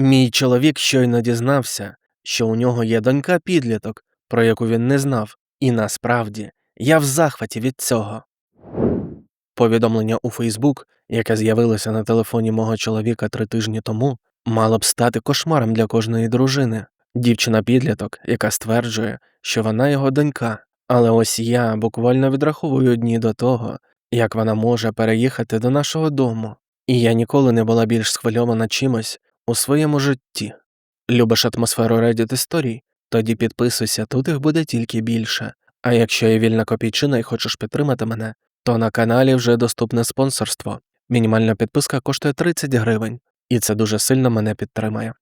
Мій чоловік щойно дізнався, що у нього є донька підліток, про яку він не знав, і насправді я в захваті від цього. Повідомлення у Фейсбук, яке з'явилося на телефоні мого чоловіка три тижні тому, мало б стати кошмаром для кожної дружини. Дівчина підліток, яка стверджує, що вона його донька, але ось я буквально відраховую дні до того, як вона може переїхати до нашого дому, і я ніколи не була більш схвильована чимось у своєму житті. Любиш атмосферу Reddit історій? Тоді підписуйся, тут їх буде тільки більше. А якщо є вільна копійчина і хочеш підтримати мене, то на каналі вже доступне спонсорство. Мінімальна підписка коштує 30 гривень, і це дуже сильно мене підтримає.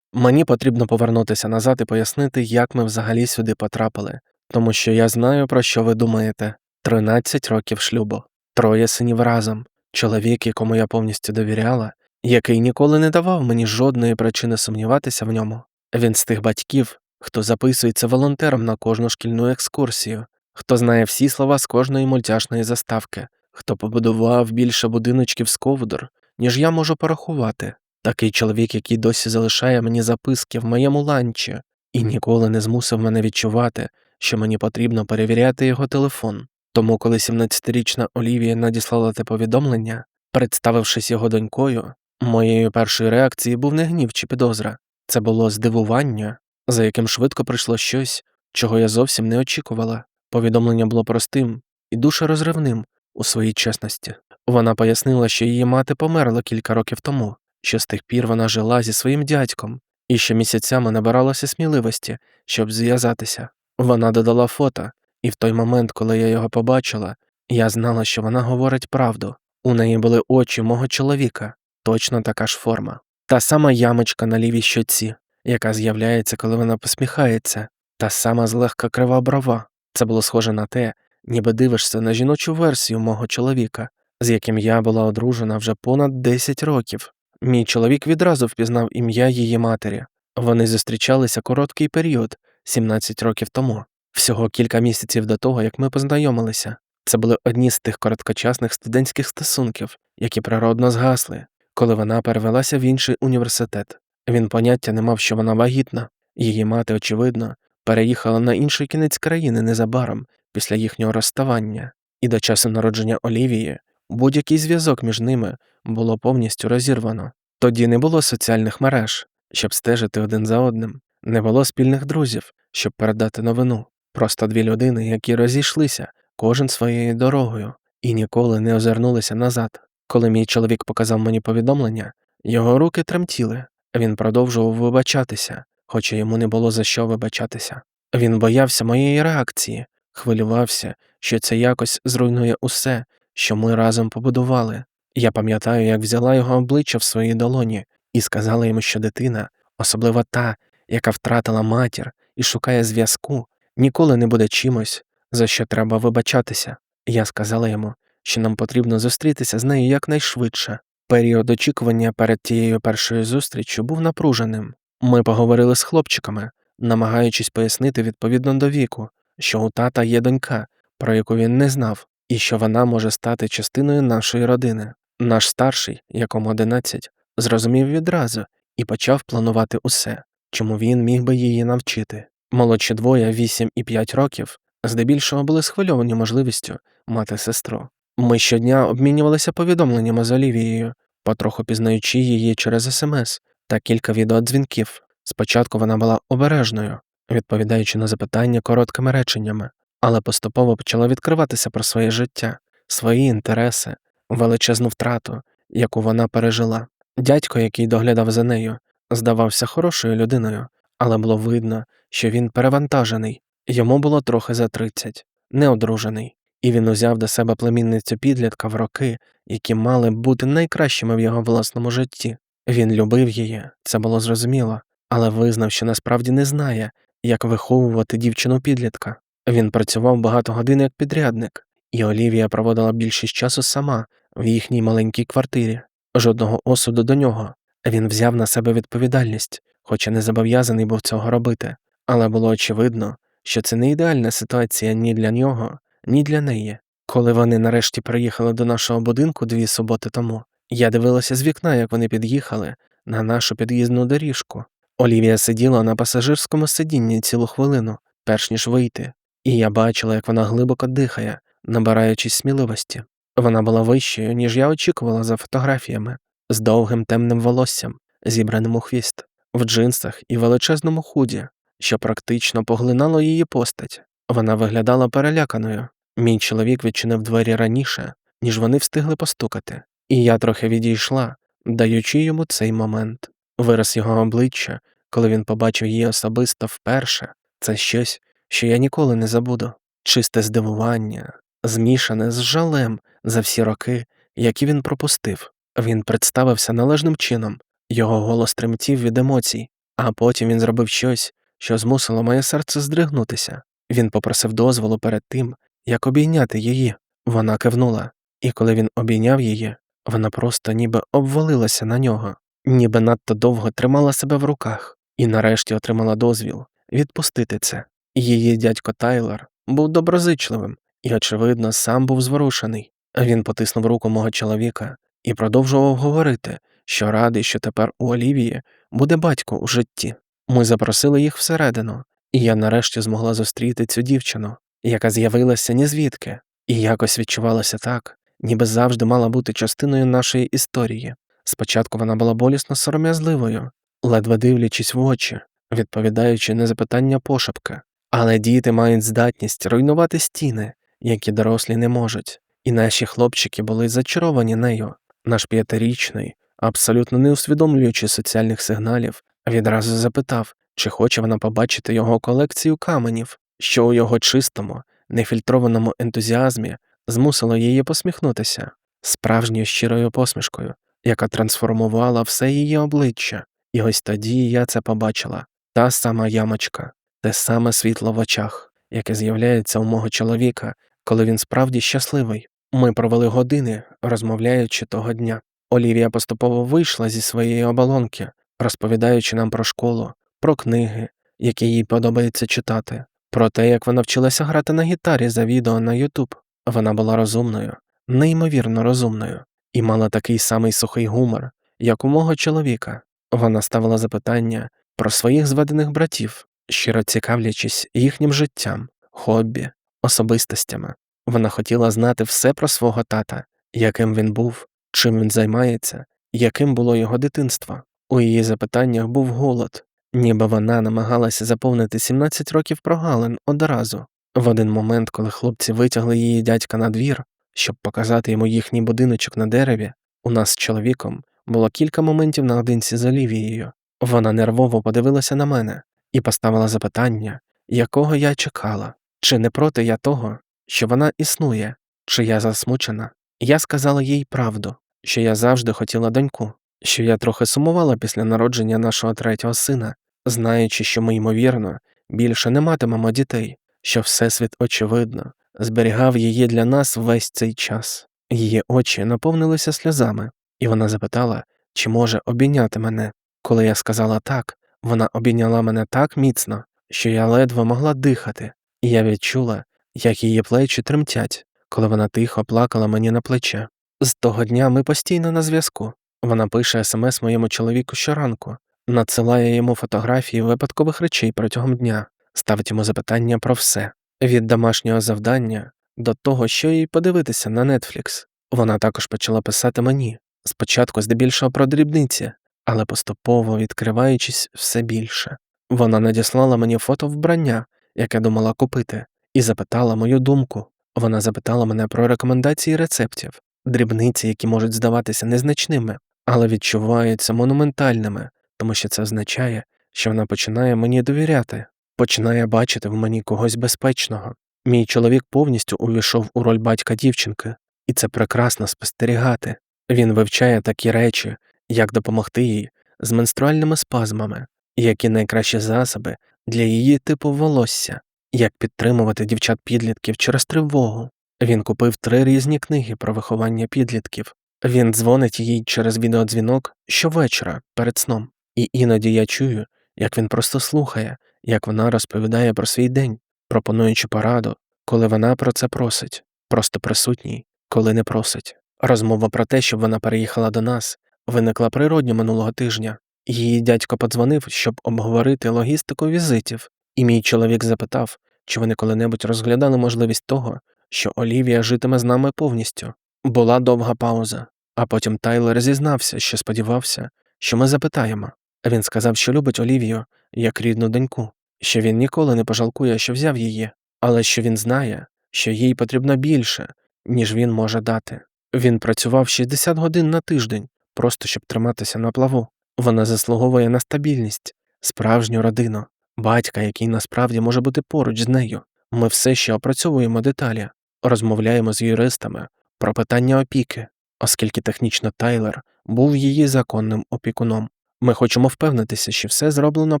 Мені потрібно повернутися назад і пояснити, як ми взагалі сюди потрапили, тому що я знаю, про що ви думаєте 13 років шлюбу, троє синів разом, чоловік, якому я повністю довіряла, який ніколи не давав мені жодної причини сумніватися в ньому. Він з тих батьків, хто записується волонтером на кожну шкільну екскурсію, хто знає всі слова з кожної мультяшної заставки, хто побудував більше будиночків з ковдр, ніж я можу порахувати. Такий чоловік, який досі залишає мені записки в моєму ланчі, і ніколи не змусив мене відчувати, що мені потрібно перевіряти його телефон. Тому, коли 17-річна Олівія надіслала те повідомлення, представившись його донькою, моєю першою реакцією був не гнів чи підозра, це було здивування, за яким швидко прийшло щось, чого я зовсім не очікувала. Повідомлення було простим і душерозривним у своїй чесності. Вона пояснила, що її мати померла кілька років тому, що з тих пір вона жила зі своїм дядьком і що місяцями набиралася сміливості, щоб зв'язатися. Вона додала фото, і в той момент, коли я його побачила, я знала, що вона говорить правду. У неї були очі мого чоловіка, точно така ж форма, та сама ямочка на лівій щоці, яка з'являється, коли вона посміхається, та сама злегка крива брова. Це було схоже на те, ніби дивишся на жіночу версію мого чоловіка, з яким я була одружена вже понад 10 років. Мій чоловік відразу впізнав ім'я її матері. Вони зустрічалися короткий період, 17 років тому, всього кілька місяців до того, як ми познайомилися. Це були одні з тих короткочасних студентських стосунків, які природно згасли, коли вона перевелася в інший університет. Він поняття не мав, що вона вагітна, її мати, очевидно, переїхала на інший кінець країни незабаром після їхнього розставання, і до часу народження Олівії будь-який зв'язок між ними було повністю розірвано. Тоді не було соціальних мереж, щоб стежити один за одним, не було спільних друзів, щоб передати новину. Просто дві людини, які розійшлися, кожен своєю дорогою, і ніколи не озирнулися назад. Коли мій чоловік показав мені повідомлення, його руки тремтіли, він продовжував вибачатися, хоча йому не було за що вибачатися. Він боявся моєї реакції, хвилювався, що це якось зруйнує усе, що ми разом побудували. Я пам'ятаю, як взяла його обличчя в свої долоні і сказала йому, що дитина, особливо та, яка втратила матір і шукає зв'язку, ніколи не буде чимось, за що треба вибачатися. Я сказала йому, що нам потрібно зустрітися з нею якнайшвидше. Період очікування перед тією першою зустріччю був напруженим. Ми поговорили з хлопчиками, намагаючись пояснити відповідно до віку, що у тата є донька, про яку він не знав, і що вона може стати частиною нашої родини. Наш старший, якому 11, зрозумів відразу і почав планувати усе, чому він міг би її навчити. Молодші двоє 8 і 5 років здебільшого були схвильовані можливістю мати сестру. Ми щодня обмінювалися повідомленнями з Олівією, потроху пізнаючи її через смс та кілька відеодзвінків. Спочатку вона була обережною, відповідаючи на запитання короткими реченнями, але поступово почала відкриватися про своє життя, свої інтереси, величезну втрату, яку вона пережила. Дядько, який доглядав за нею, здавався хорошою людиною, але було видно, що він перевантажений, йому було трохи за 30, неодружений, і він узяв до себе племінницю підлітка в роки, які мали б бути найкращими в його власному житті. Він любив її, це було зрозуміло, але визнав, що насправді не знає, як виховувати дівчину підлітка. Він працював багато годин як підрядник, і Олівія проводила більшість часу сама в їхній маленькій квартирі, жодного осуду до нього. Він взяв на себе відповідальність, хоча не зобов'язаний був цього робити, але було очевидно, що це не ідеальна ситуація ні для нього, ні для неї. Коли вони нарешті приїхали до нашого будинку дві суботи тому, я дивилася з вікна, як вони під'їхали, на нашу під'їзну доріжку. Олівія сиділа на пасажирському сидінні цілу хвилину, перш ніж вийти, і я бачила, як вона глибоко дихає, набираючись сміливості. Вона була вищою, ніж я очікувала за фотографіями, з довгим темним волоссям, зібраним у хвіст, в джинсах і величезному худі, що практично поглинало її постать. Вона виглядала переляканою. Мій чоловік відчинив двері раніше, ніж вони встигли постукати, і я трохи відійшла, даючи йому цей момент. Вираз його обличчя, коли він побачив її особисто вперше, це щось, що я ніколи не забуду. Чисте здивування, змішане з жалем за всі роки, які він пропустив. Він представився належним чином, його голос тремтів від емоцій, а потім він зробив щось, що змусило моє серце здригнутися. Він попросив дозволу перед тим, як обійняти її. Вона кивнула, і коли він обійняв її, вона просто ніби обвалилася на нього, ніби надто довго тримала себе в руках і нарешті отримала дозвіл відпустити це. Її дядько Тайлер був доброзичливим і, очевидно, сам був зворушений. Він потиснув руку мого чоловіка і продовжував говорити, що радий, що тепер у Олівії буде батько у житті. Ми запросили їх всередину, і я нарешті змогла зустріти цю дівчину, яка з'явилася ні звідки, і якось відчувалася так, ніби завжди мала бути частиною нашої історії. Спочатку вона була болісно сором'язливою, ледве дивлячись в очі, відповідаючи на запитання пошепки. Але діти мають здатність руйнувати стіни, які дорослі не можуть, і наші хлопчики були зачаровані нею. Наш п'ятирічний, абсолютно не усвідомлюючи соціальних сигналів, відразу запитав, чи хоче вона побачити його колекцію каменів, що у його чистому, нефільтрованому ентузіазмі змусило її посміхнутися справжньою щирою посмішкою, яка трансформувала все її обличчя, і ось тоді я це побачила та сама ямочка, те саме світло в очах, яке з'являється у мого чоловіка, коли він справді щасливий. Ми провели години, розмовляючи того дня. Олівія поступово вийшла зі своєї оболонки, розповідаючи нам про школу, про книги, які їй подобається читати, про те, як вона вчилася грати на гітарі за відео на Ютуб. Вона була розумною, неймовірно розумною, і мала такий самий сухий гумор, як у мого чоловіка. Вона ставила запитання про своїх зведених братів, щиро цікавлячись їхнім життям, хобі, особистостями. Вона хотіла знати все про свого тата, яким він був, чим він займається, яким було його дитинство. У її запитаннях був голод, ніби вона намагалася заповнити 17 років прогалин одразу. В один момент, коли хлопці витягли її дядька на двір, щоб показати йому їхній будиночок на дереві, у нас з чоловіком було кілька моментів наодинці з Олівією. Вона нервово подивилася на мене і поставила запитання, якого я чекала, чи не проти я того, що вона існує, чи я засмучена. Я сказала їй правду, що я завжди хотіла доньку, що я трохи сумувала після народження нашого третього сина, знаючи, що ми, ймовірно, більше не матимемо дітей, що Всесвіт, очевидно, зберігав її для нас весь цей час. Її очі наповнилися сльозами, і вона запитала, чи може обійняти мене. Коли я сказала так, вона обійняла мене так міцно, що я ледве могла дихати, і я відчула, як її плечі тремтять, коли вона тихо плакала мені на плече. З того дня ми постійно на зв'язку. Вона пише смс моєму чоловіку щоранку, надсилає йому фотографії випадкових речей протягом дня, ставить йому запитання про все від домашнього завдання до того, що їй подивитися на Netflix. Вона також почала писати мені спочатку здебільшого про дрібниці, але поступово відкриваючись все більше. Вона надіслала мені фото вбрання, яке думала купити, і запитала мою думку. Вона запитала мене про рекомендації рецептів, дрібниці, які можуть здаватися незначними, але відчуваються монументальними, тому що це означає, що вона починає мені довіряти, починає бачити в мені когось безпечного. Мій чоловік повністю увійшов у роль батька дівчинки, і це прекрасно спостерігати. Він вивчає такі речі, як допомогти їй з менструальними спазмами, які найкращі засоби для її типу волосся, як підтримувати дівчат підлітків через тривогу. Він купив три різні книги про виховання підлітків. Він дзвонить їй через відеодзвінок щовечора перед сном, і іноді я чую, як він просто слухає, як вона розповідає про свій день, пропонуючи пораду, коли вона про це просить, просто присутній, коли не просить. Розмова про те, щоб вона переїхала до нас, виникла природньо минулого тижня, Її дядько подзвонив, щоб обговорити логістику візитів, і мій чоловік запитав, чи вони коли-небудь розглядали можливість того, що Олівія житиме з нами повністю. Була довга пауза, а потім Тайлер зізнався, що сподівався, що ми запитаємо. Він сказав, що любить Олівію як рідну доньку, що він ніколи не пожалкує, що взяв її, але що він знає, що їй потрібно більше, ніж він може дати. Він працював 60 годин на тиждень, просто щоб триматися на плаву. Вона заслуговує на стабільність, справжню родину, батька, який насправді може бути поруч з нею. Ми все ще опрацьовуємо деталі, розмовляємо з юристами про питання опіки, оскільки технічно Тайлер був її законним опікуном. Ми хочемо впевнитися, що все зроблено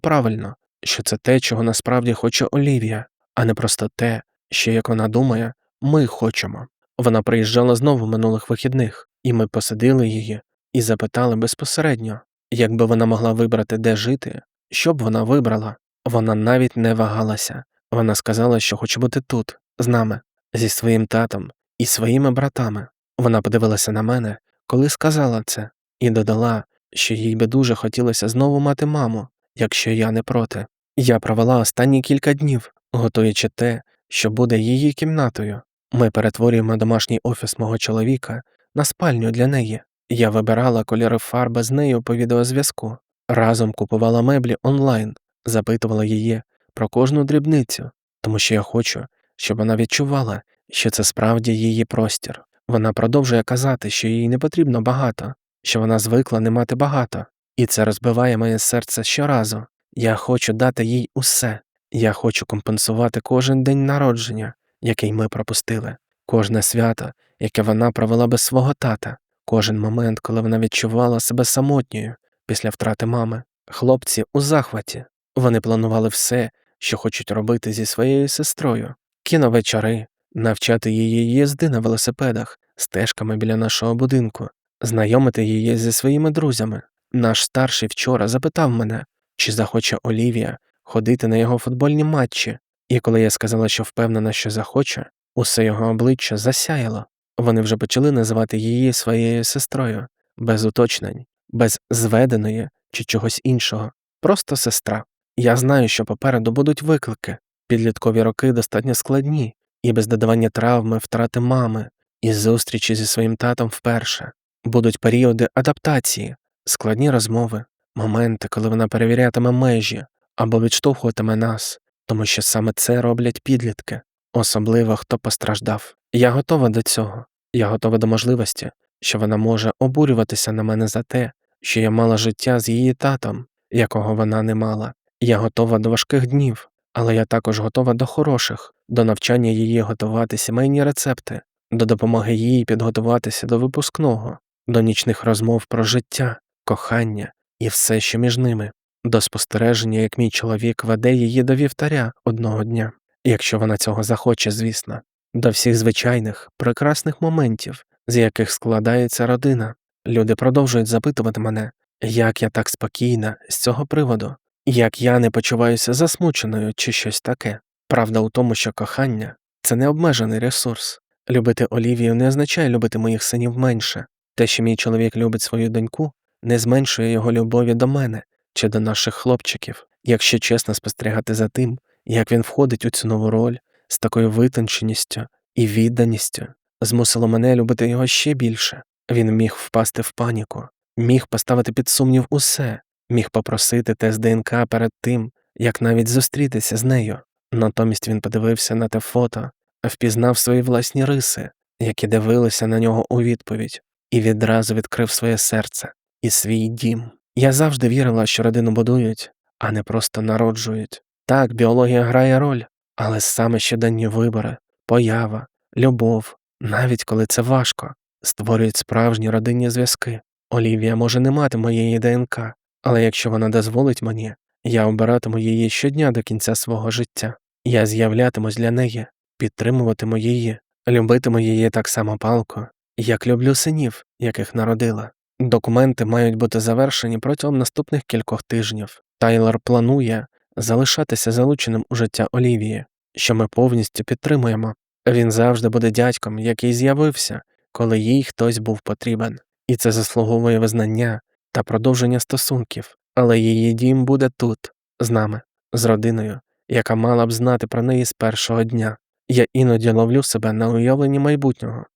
правильно, що це те, чого насправді хоче Олівія, а не просто те, що, як вона думає, ми хочемо. Вона приїжджала знову минулих вихідних, і ми посадили її і запитали безпосередньо, якби вона могла вибрати, де жити, що б вона вибрала. Вона навіть не вагалася. Вона сказала, що хоче бути тут, з нами, зі своїм татом і своїми братами. Вона подивилася на мене, коли сказала це, і додала, що їй би дуже хотілося знову мати маму, якщо я не проти. Я провела останні кілька днів, готуючи те, що буде її кімнатою. Ми перетворюємо домашній офіс мого чоловіка на спальню для неї. Я вибирала кольори фарби з нею по відеозв'язку, разом купувала меблі онлайн, запитувала її про кожну дрібницю, тому що я хочу, щоб вона відчувала, що це справді її простір. Вона продовжує казати, що їй не потрібно багато, що вона звикла не мати багато, і це розбиває моє серце щоразу. Я хочу дати їй усе, я хочу компенсувати кожен день народження, який ми пропустили, кожне свято, яке вона провела без свого тата, кожен момент, коли вона відчувала себе самотньою після втрати мами. Хлопці у захваті. Вони планували все, що хочуть робити зі своєю сестрою, кіновечори, навчати її їзди на велосипедах, стежками біля нашого будинку, знайомити її зі своїми друзями. Наш старший вчора запитав мене, чи захоче Олівія ходити на його футбольні матчі, і коли я сказала, що впевнена, що захоче, усе його обличчя засяяло. Вони вже почали називати її своєю сестрою, без уточнень, без зведеної чи чогось іншого, просто сестра. Я знаю, що попереду будуть виклики, підліткові роки достатньо складні, і без додавання травми, втрати мами, і зустрічі зі своїм татом вперше. Будуть періоди адаптації, складні розмови, моменти, коли вона перевірятиме межі або відштовхуватиме нас, тому що саме це роблять підлітки, особливо хто постраждав. Я готова до цього, я готова до можливості, що вона може обурюватися на мене за те, що я мала життя з її татом, якого вона не мала. Я готова до важких днів, але я також готова до хороших, до навчання її готувати сімейні рецепти, до допомоги їй підготуватися до випускного, до нічних розмов про життя, кохання і все, що між ними, до спостереження, як мій чоловік веде її до вівтаря одного дня, якщо вона цього захоче, звісно, до всіх звичайних, прекрасних моментів, з яких складається родина. Люди продовжують запитувати мене, як я так спокійна з цього приводу, як я не почуваюся засмученою чи щось таке. Правда у тому, що кохання це необмежений ресурс. Любити Олівію не означає любити моїх синів менше. Те, що мій чоловік любить свою доньку, не зменшує його любові до мене чи до наших хлопчиків, якщо чесно спостерігати за тим, як він входить у цю нову роль з такою витонченістю і відданістю, змусило мене любити його ще більше. Він міг впасти в паніку, міг поставити під сумнів усе, міг попросити тест ДНК перед тим, як навіть зустрітися з нею. Натомість він подивився на те фото, впізнав свої власні риси, які дивилися на нього у відповідь, і відразу відкрив своє серце і свій дім. Я завжди вірила, що родину будують, а не просто народжують. Так, біологія грає роль, але саме щоденні вибори, поява, любов, навіть коли це важко, створюють справжні родинні зв'язки. Олівія може не мати моєї ДНК, але якщо вона дозволить мені, я обиратиму її щодня до кінця свого життя. Я з'являтимусь для неї, підтримуватиму її, любитиму її так само палко, як люблю синів, яких народила. Документи мають бути завершені протягом наступних кількох тижнів. Тайлер планує залишатися залученим у життя Олівії, що ми повністю підтримуємо. Він завжди буде дядьком, який з'явився, коли їй хтось був потрібен, і це заслуговує визнання та продовження стосунків. але її дім буде тут, з нами, з родиною, яка мала б знати про неї з першого дня. Я іноді ловлю себе на уявленні майбутнього,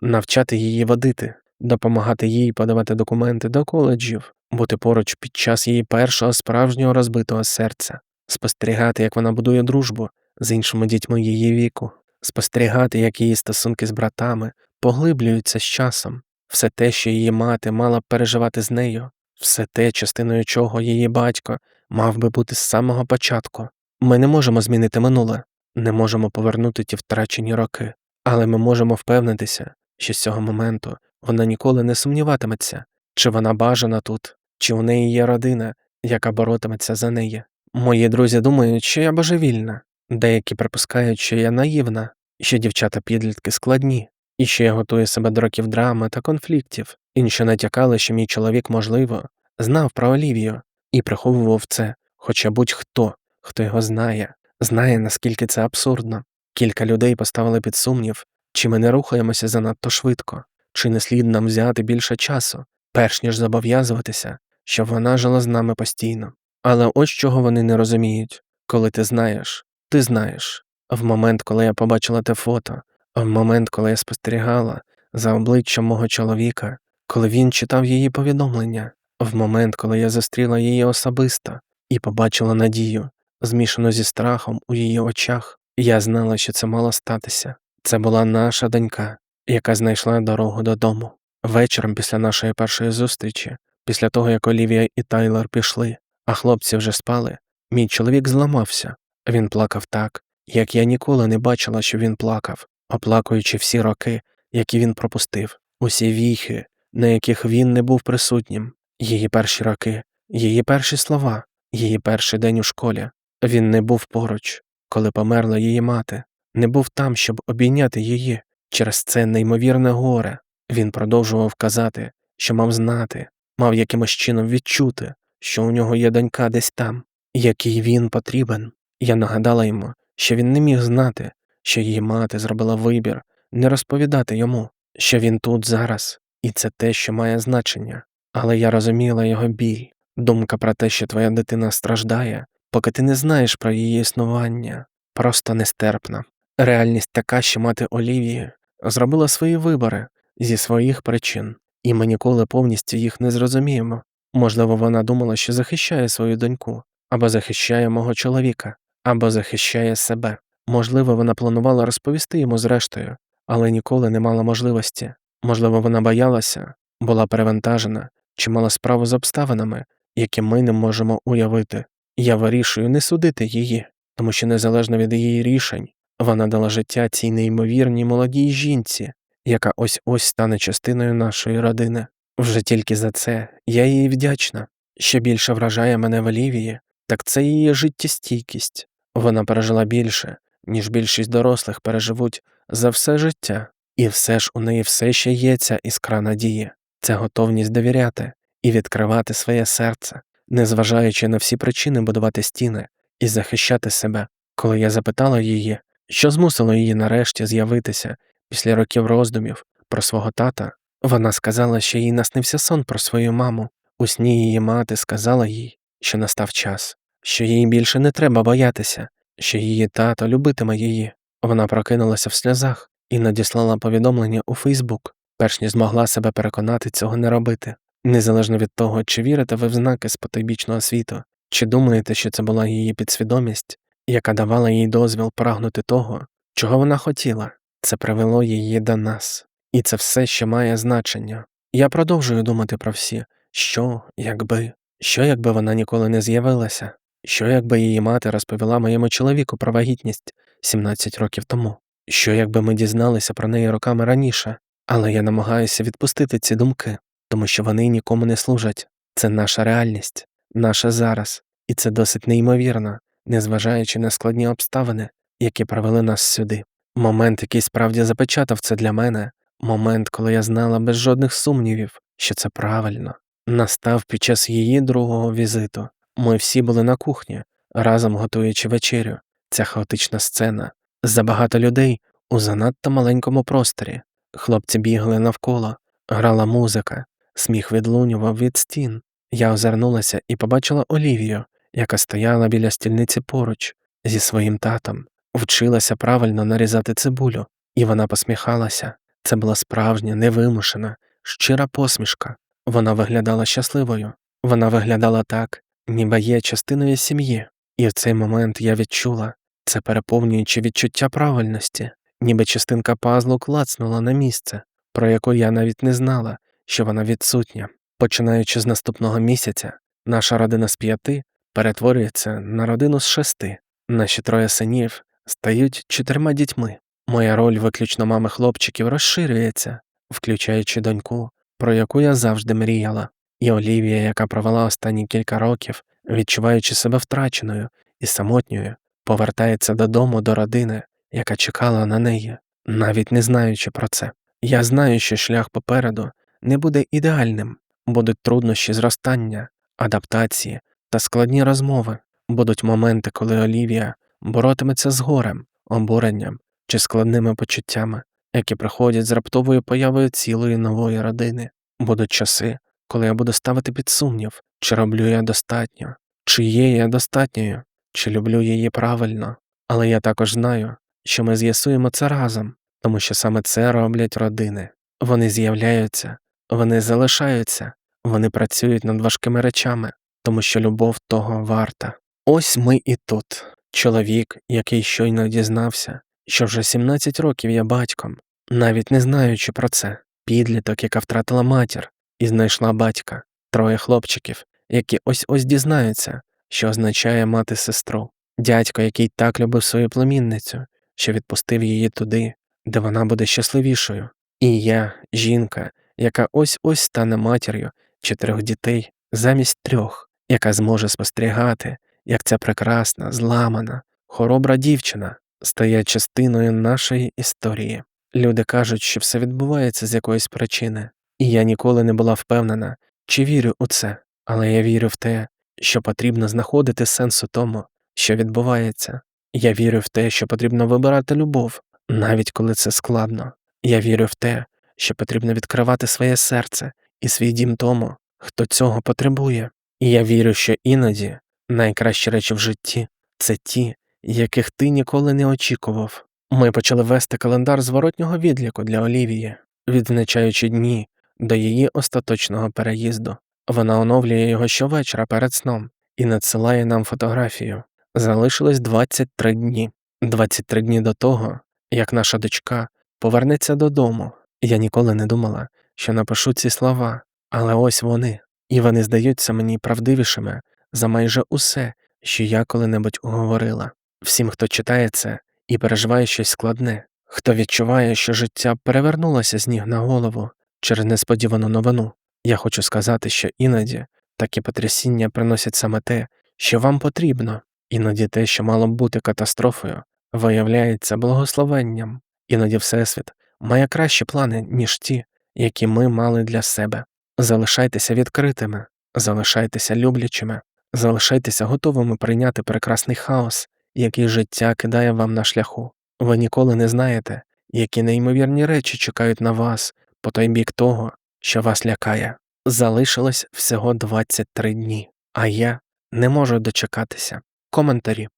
навчати її водити, допомагати їй подавати документи до коледжів, бути поруч під час її першого справжнього розбитого серця, спостерігати, як вона будує дружбу з іншими дітьми її віку, спостерігати, як її стосунки з братами поглиблюються з часом, все те, що її мати мала б переживати з нею, все те, частиною чого її батько мав би бути з самого початку. Ми не можемо змінити минуле, не можемо повернути ті втрачені роки, але ми можемо впевнитися, що з цього моменту вона ніколи не сумніватиметься, чи вона бажана тут, чи у неї є родина, яка боротиметься за неї. Мої друзі думають, що я божевільна, деякі припускають, що я наївна, що дівчата підлітки складні, і що я готую себе до років драми та конфліктів, інші натякали, що мій чоловік, можливо, знав про Олівію і приховував це, хоча будь-хто, хто його знає, знає, наскільки це абсурдно. Кілька людей поставили під сумнів, чи ми не рухаємося занадто швидко, чи не слід нам взяти більше часу, перш ніж зобов'язуватися, щоб вона жила з нами постійно. Але ось чого вони не розуміють коли ти знаєш, ти знаєш. В момент, коли я побачила те фото, в момент, коли я спостерігала за обличчям мого чоловіка, коли він читав її повідомлення, в момент, коли я зустріла її особисто і побачила надію, змішану зі страхом у її очах, я знала, що це мало статися. Це була наша донька, яка знайшла дорогу додому. Вечором після нашої першої зустрічі, після того як Олівія і Тайлер пішли, а хлопці вже спали, мій чоловік зламався. Він плакав так, як я ніколи не бачила, що він плакав, оплакуючи всі роки, які він пропустив, усі віхи, на яких він не був присутнім, її перші роки, її перші слова, її перший день у школі. Він не був поруч, коли померла її мати, не був там, щоб обійняти її. Через це неймовірне горе він продовжував казати, що мав знати, мав якимось чином відчути, що у нього є донька десь там, який він потрібен. Я нагадала йому, що він не міг знати, що її мати зробила вибір не розповідати йому, що він тут зараз, і це те, що має значення. Але я розуміла його біль, думка про те, що твоя дитина страждає, поки ти не знаєш про її існування, просто нестерпна. Реальність така, що мати Олівії зробила свої вибори зі своїх причин, і ми ніколи повністю їх не зрозуміємо. Можливо, вона думала, що захищає свою доньку, або захищає мого чоловіка, або захищає себе. Можливо, вона планувала розповісти йому зрештою, але ніколи не мала можливості. Можливо, вона боялася, була перевантажена чи мала справу з обставинами, які ми не можемо уявити. Я вирішую не судити її, тому що незалежно від її рішень, вона дала життя цій неймовірній молодій жінці, яка ось ось стане частиною нашої родини. Вже тільки за це я їй вдячна. Що більше вражає мене в Олівії, так це її життєстійкість. Вона пережила більше, ніж більшість дорослих переживуть за все життя, і все ж у неї все ще є ця іскра надії, це готовність довіряти і відкривати своє серце, незважаючи на всі причини будувати стіни і захищати себе. Коли я запитала її, що змусило її нарешті з'явитися після років роздумів про свого тата, вона сказала, що їй наснився сон про свою маму. У сні її мати сказала їй, що настав час, що їй більше не треба боятися, що її тато любитиме її. Вона прокинулася в сльозах і надіслала повідомлення у Фейсбук, перш ніж змогла себе переконати цього не робити. Незалежно від того, чи вірите ви в знаки з потойбічного світу, чи думаєте, що це була її підсвідомість, яка давала їй дозвіл прагнути того, чого вона хотіла, це привело її до нас, і це все ще має значення. Я продовжую думати про всі, що, якби, що якби вона ніколи не з'явилася, що якби її мати розповіла моєму чоловіку про вагітність 17 років тому, що якби ми дізналися про неї роками раніше, але я намагаюся відпустити ці думки, тому що вони нікому не служать. Це наша реальність, наша зараз, і це досить неймовірно, незважаючи на складні обставини, які привели нас сюди. Момент, який справді запечатав це для мене, момент, коли я знала без жодних сумнівів, що це правильно, настав під час її другого візиту. Ми всі були на кухні, разом готуючи вечерю. Ця хаотична сцена, забагато людей у занадто маленькому просторі. Хлопці бігли навколо, грала музика, сміх відлунював від стін. Я озирнулася і побачила Олівію, яка стояла біля стільниці поруч зі своїм татом, вчилася правильно нарізати цибулю, і вона посміхалася. Це була справжня, невимушена, щира посмішка. Вона виглядала щасливою. Вона виглядала так, ніби є частиною сім'ї, і в цей момент я відчула це переповнююче відчуття правильності, ніби частинка пазлу клацнула на місце, про яку я навіть не знала, що вона відсутня. Починаючи з наступного місяця, наша родина з п'яти перетворюється на родину з шести. Наші троє синів стають чотирма дітьми. Моя роль виключно мами хлопчиків розширюється, включаючи доньку, про яку я завжди мріяла, і Олівія, яка провела останні кілька років, відчуваючи себе втраченою і самотньою, повертається додому до родини, яка чекала на неї, навіть не знаючи про це. Я знаю, що шлях попереду не буде ідеальним, будуть труднощі зростання, адаптації та складні розмови, будуть моменти, коли Олівія боротиметься з горем, обуренням чи складними почуттями, які приходять з раптовою появою цілої нової родини, будуть часи, коли я буду ставити під сумнів, чи роблю я достатньо, чи є я достатньою, чи люблю її правильно, але я також знаю, що ми з'ясуємо це разом, тому що саме це роблять родини. Вони з'являються, вони залишаються, вони працюють над важкими речами, тому що любов того варта. Ось ми і тут. Чоловік, який щойно дізнався, що вже 17 років є батьком, навіть не знаючи про це, підліток, яка втратила матір і знайшла батька, троє хлопчиків, які ось ось дізнаються, що означає мати сестру, дядько, який так любив свою племінницю, що відпустив її туди, де вона буде щасливішою, і я, жінка, яка ось ось стане матір'ю чотирьох дітей замість трьох, яка зможе спостерігати, як ця прекрасна, зламана, хоробра дівчина стає частиною нашої історії. Люди кажуть, що все відбувається з якоїсь причини, і я ніколи не була впевнена, чи вірю у це, але я вірю в те, що потрібно знаходити сенс у тому, що відбувається. Я вірю в те, що потрібно вибирати любов, навіть коли це складно. Я вірю в те, що потрібно відкривати своє серце і свій дім тому, хто цього потребує. І я вірю, що іноді найкращі речі в житті це ті, яких ти ніколи не очікував. Ми почали вести календар зворотнього відліку для Олівії, відзначаючи дні до її остаточного переїзду. Вона оновлює його щовечора перед сном і надсилає нам фотографію. Залишилось 23 дні, 23 дні до того, як наша дочка повернеться додому. Я ніколи не думала, що напишу ці слова, але ось вони, і вони здаються мені правдивішими за майже усе, що я коли-небудь уговорила. Всім, хто читає це і переживає щось складне, хто відчуває, що життя перевернулося з ніг на голову через несподівану новину, я хочу сказати, що іноді такі потрясіння приносять саме те, що вам потрібно, іноді те, що мало б бути катастрофою, виявляється благословенням, іноді Всесвіт має кращі плани, ніж ті, які ми мали для себе. Залишайтеся відкритими, залишайтеся люблячими, залишайтеся готовими прийняти прекрасний хаос, який життя кидає вам на шляху. Ви ніколи не знаєте, які неймовірні речі чекають на вас по той бік того, що вас лякає. Залишилось всього 23 дні, а я не можу дочекатися. Коментарі.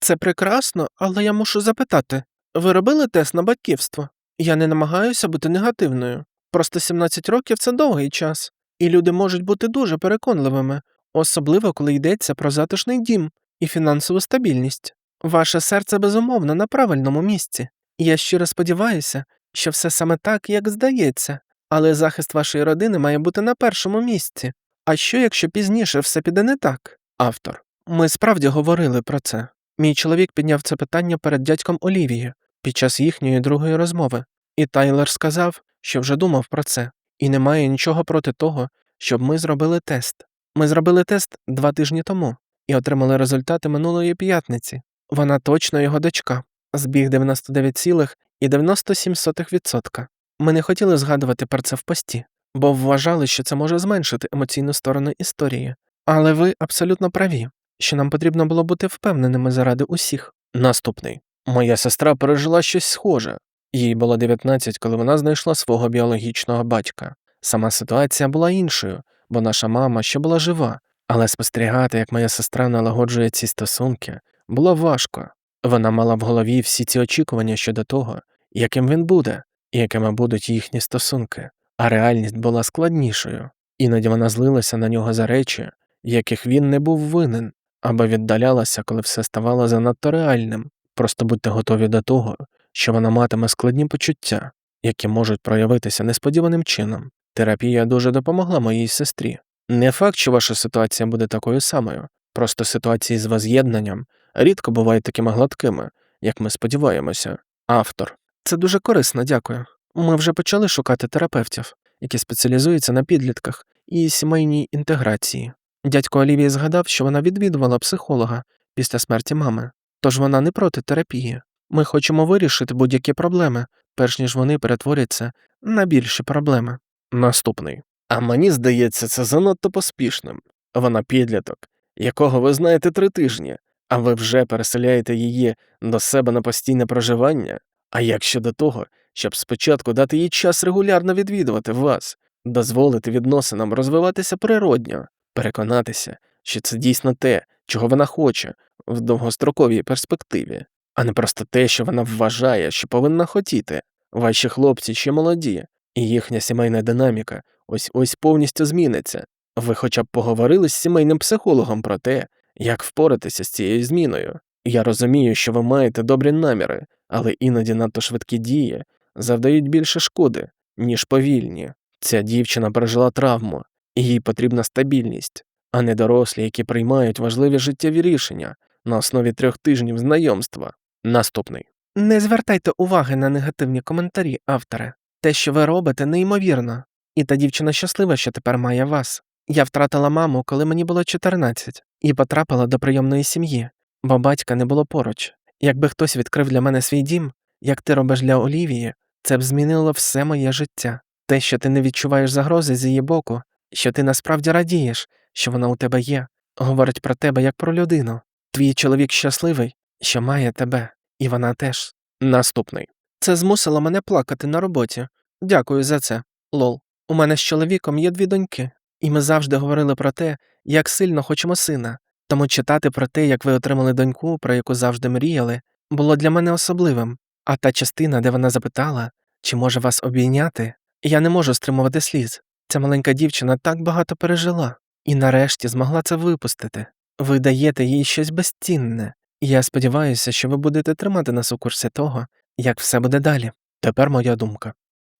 Це прекрасно, але я мушу запитати ви робили тест на батьківство? Я не намагаюся бути негативною. Просто 17 років це довгий час, і люди можуть бути дуже переконливими, особливо коли йдеться про затишний дім і фінансову стабільність. Ваше серце безумовно на правильному місці, я щиро сподіваюся, що все саме так, як здається, але захист вашої родини має бути на першому місці. А що, якщо пізніше все піде не так? Автор. Ми справді говорили про це. Мій чоловік підняв це питання перед дядьком Олівії під час їхньої другої розмови, і Тайлер сказав, що вже думав про це, і немає нічого проти того, щоб ми зробили тест. Ми зробили тест два тижні тому і отримали результати минулої п'ятниці. Вона точно його дочка, збіг 99,97%. Ми не хотіли згадувати про це в пості, бо вважали, що це може зменшити емоційну сторону історії. Але ви абсолютно праві, що нам потрібно було бути впевненими заради усіх. Наступний моя сестра пережила щось схоже. Їй було 19, коли вона знайшла свого біологічного батька. Сама ситуація була іншою, бо наша мама ще була жива, але спостерігати, як моя сестра налагоджує ці стосунки, було важко. Вона мала в голові всі ці очікування щодо того, яким він буде і якими будуть їхні стосунки, а реальність була складнішою. Іноді вона злилася на нього за речі, яких він не був винен, або віддалялася, коли все ставало занадто реальним. Просто будьте готові до того, що вона матиме складні почуття, які можуть проявитися несподіваним чином. Терапія дуже допомогла моїй сестрі. Не факт, що ваша ситуація буде такою самою, просто ситуації з воз'єднанням рідко бувають такими гладкими, як ми сподіваємося. Автор. Це дуже корисно, дякую. Ми вже почали шукати терапевтів, які спеціалізуються на підлітках і сімейній інтеграції. Дядько Олівії згадав, що вона відвідувала психолога після смерті мами, тож вона не проти терапії. Ми хочемо вирішити будь-які проблеми, перш ніж вони перетворяться на більші проблеми. Наступний. А мені здається, це занадто поспішним. Вона підліток, якого ви знаєте три тижні, а ви вже переселяєте її до себе на постійне проживання. А як щодо того, щоб спочатку дати їй час регулярно відвідувати вас, дозволити відносинам розвиватися природньо, переконатися, що це дійсно те, чого вона хоче в довгостроковій перспективі, а не просто те, що вона вважає, що повинна хотіти. Ваші хлопці ще молоді, і їхня сімейна динаміка ось ось повністю зміниться. Ви хоча б поговорили з сімейним психологом про те, як впоратися з цією зміною. Я розумію, що ви маєте добрі наміри, але іноді надто швидкі дії завдають більше шкоди, ніж повільні. Ця дівчина пережила травму, і їй потрібна стабільність, а не дорослі, які приймають важливі життєві рішення на основі трьох тижнів знайомства. Наступний. Не звертайте уваги на негативні коментарі, авторе. Те, що ви робите, неймовірно. І та дівчина щаслива, що тепер має вас. Я втратила маму, коли мені було 14, і потрапила до прийомної сім'ї, бо батька не було поруч. Якби хтось відкрив для мене свій дім, як ти робиш для Олівії, це б змінило все моє життя. Те, що ти не відчуваєш загрози з її боку, що ти насправді радієш, що вона у тебе є, говорить про тебе як про людину. Твій чоловік щасливий, що має тебе, і вона теж. Наступний. Це змусило мене плакати на роботі. Дякую за це, лол. У мене з чоловіком є дві доньки, і ми завжди говорили про те, як сильно хочемо сина. Тому читати про те, як ви отримали доньку, про яку завжди мріяли, було для мене особливим. А та частина, де вона запитала, чи може вас обійняти, я не можу стримувати сліз. Ця маленька дівчина так багато пережила, і нарешті змогла це випустити. Ви даєте їй щось безцінне, я сподіваюся, що ви будете тримати нас у курсі того, як все буде далі. Тепер моя думка.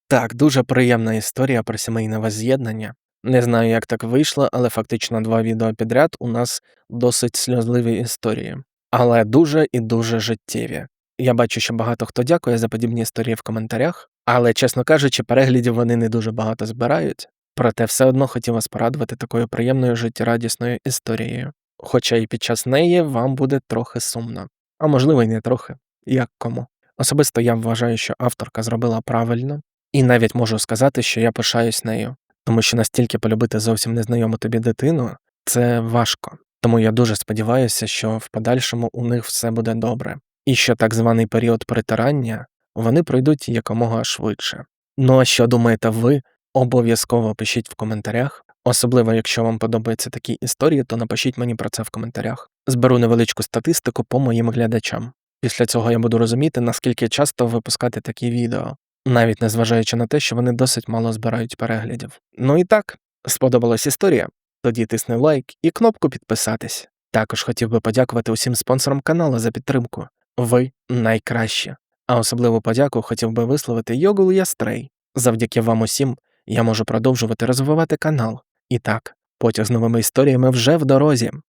Так, дуже приємна історія про сімейне возз'єднання. Не знаю, як так вийшло, але фактично два відео підряд у нас досить сльозливі історії, але дуже і дуже життєві. Я бачу, що багато хто дякує за подібні історії в коментарях, але, чесно кажучи, переглядів вони не дуже багато збирають, проте все одно хотів вас порадувати такою приємною життєрадісною історією. Хоча і під час неї вам буде трохи сумно, а можливо й не трохи, як кому. Особисто я вважаю, що авторка зробила правильно, і навіть можу сказати, що я пишаюсь нею, тому що настільки полюбити зовсім незнайому тобі дитину це важко. Тому я дуже сподіваюся, що в подальшому у них все буде добре, і що так званий період притирання вони пройдуть якомога швидше. Ну а що думаєте ви? Обов'язково пишіть в коментарях, особливо якщо вам подобаються такі історії, то напишіть мені про це в коментарях. Зберу невеличку статистику по моїм глядачам. Після цього я буду розуміти, наскільки часто випускати такі відео, навіть незважаючи на те, що вони досить мало збирають переглядів. Ну і так, сподобалась історія? Тоді тисни лайк і кнопку підписатись. Також хотів би подякувати усім спонсорам каналу за підтримку. Ви найкращі. А особливу подяку хотів би висловити Йогул Ястрей. Завдяки вам усім я можу продовжувати розвивати канал. І так, потяг з новими історіями вже в дорозі.